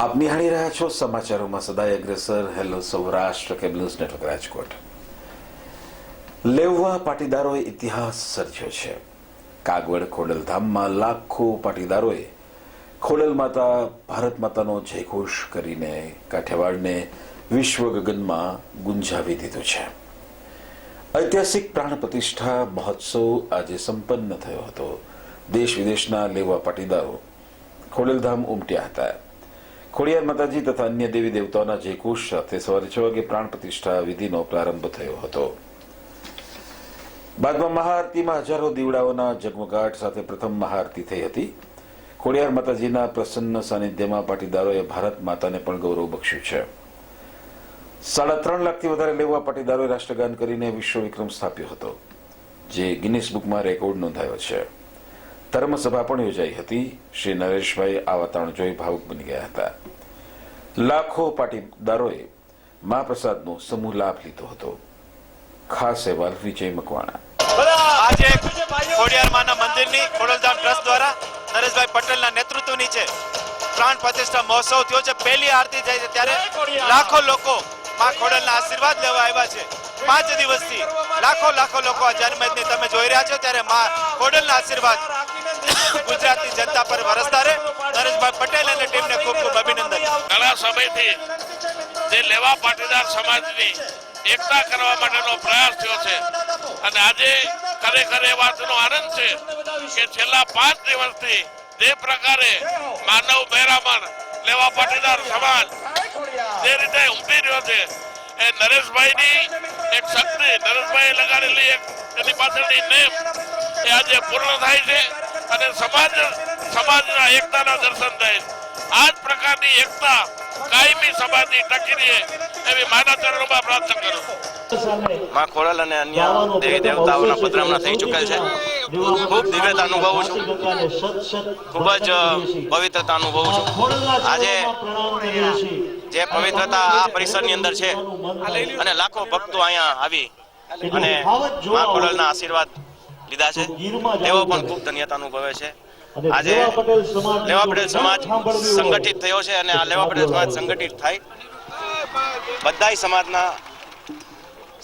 આપ નિહાળી રહ્યા છો સમાચારોમાં સદાય અગ્રેસર. Hello Saurashtra cable news network Rajkot. Leuva પાટીદારોએ ઇતિહાસ સર્જ્યો છે. કાગવડ ખોડલધામમાં લાખો પાટીદારોએ ખોડલ માતા, ભારત માતાનો જયઘોષ કરીને કાઠિયાવાડને વિશ્વ ગગનમાં ગુંજાવી દીધું છે. ઐતિહાસિક પ્રાણ પ્રતિષ્ઠા મહોત્સવ આજે સંપન્ન થયો હતો. દેશ વિદેશના લેવા પાટીદારો ખોડલધામ ઉમટ્યા હતા. ખોડિયાર માતાજી તથા અન્ય દેવી દેવતાઓના જયઘોષ સાથે સવારે છ વાગે પ્રાણ પ્રતિષ્ઠા વિધિનો પ્રારંભ થયો હતો. બાદમાં મહાઆરતીમાં હજારો દીવડાઓના જગમગાટ સાથે પ્રથમ મહાઆરતી થઈ હતી. ખોડિયાર માતાજીના પ્રસન્ન સાનિધ્યમાં પાટીદારોએ ભારત માતાને પણ ગૌરવ બક્ષ્યું છે. સાડા ત્રણ લાખથી વધારે લેવા પાટીદારોએ રાષ્ટ્રગાન કરીને વિશ્વ વિક્રમ સ્થાપ્યો હતો, જે ગિનિસ બુકમાં રેકોર્ડ નોંધાયો છે. ધર્મસભા પણ યોજાઈ હતી. શ્રી નરેશભાઈ આ વાતાવરણ જોઈ ભાવુક બની ગયા હતા. લાખો પાટીદારોએ મહાપ્રસાદનો સમૂહ લાભ લીધો હતો. ખાસ અહેવાલ વિજય મકવાણા. આજે ખોડિયારમાના મંદિરની ખોડલધામ ટ્રસ્ટ દ્વારા નરેશભાઈ પટેલના નેતૃત્વ નીચે પ્રાણ પ્રતિષ્ઠા મહોત્સવ થયો છે, પહેલી આરતી થાય છે ત્યારે લાખો લોકો માં ખોડલના આશીર્વાદ લેવા આવ્યા છે. પાંચ દિવસથી લાખો લાખો લોકો આ જન્મેદની તમે જોઈ રહ્યા છો, ત્યારે માં ખોડલના આશીર્વાદ ગુજરાતની જનતા પર વરસતા રહે. નરેશભાઈ પટેલ અને ટીમને ખૂબ ખૂબ અભિનંદન. ઘણા સમયથી જે લેવા પાટીદાર સમાજની એકતા કરવા માટેનો પ્રયાસ થયો છે. અને આજે ખરેખર એ વાતનો આનંદ છે કે છેલ્લા પાંચ દિવસથી જે પ્રકારે માનવ બહેરામણ, લેવા પાટીદાર સમાજ જે રીતે ઉમટી રહ્યો છે, એ નરેશભાઈની એક શક્તિ નરેશભાઈ લગાડેલી એક એની પાછળની નેમ એ આજે પૂર્ણ થાય છે. અને સમાજ સમાજના એકતાના દર્શન થાય. આ પ્રકારની એકતા કાયમી સમાજની ટકી રહે એવી માના ચરણોમાં પ્રાર્થના કરું માં ખોડલ અને અન્ય દેવી દેવતાઓના પધરામણા થઈ ચૂકેલ છે. ખૂબ દિવ્યતા અનુભવું છું. ખૂબ જ પવિત્રતા અનુભવું છું. આજે જે પવિત્રતા આ પરિસરની અંદર છે અને લાખો ભક્તો અહીંયા આવી અને માં ખોડલના આશીર્વાદ લીધા છે. તેઓ પણ ખૂબ ધન્યતા અનુભવે છે. આજે લેવા પટેલ સમાજ સંગઠિત થયો છે અને આ લેવા પટેલ સમાજ સંગઠિત થાય. બધાય સમાજના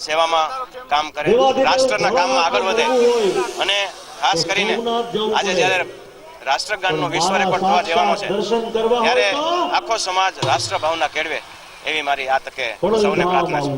સેવામાં કામ કરે. રાષ્ટ્રના કામમાં આગળ વધે. અને ખાસ કરીને આજે જ્યારે રાષ્ટ્રગાનનો વિશ્વ રેકોર્ડ થવા જવાનો છે ત્યારે આખો સમાજ રાષ્ટ્ર ભાવના કેળવે એવી મારી આ તકે સૌને પ્રાર્થના છે.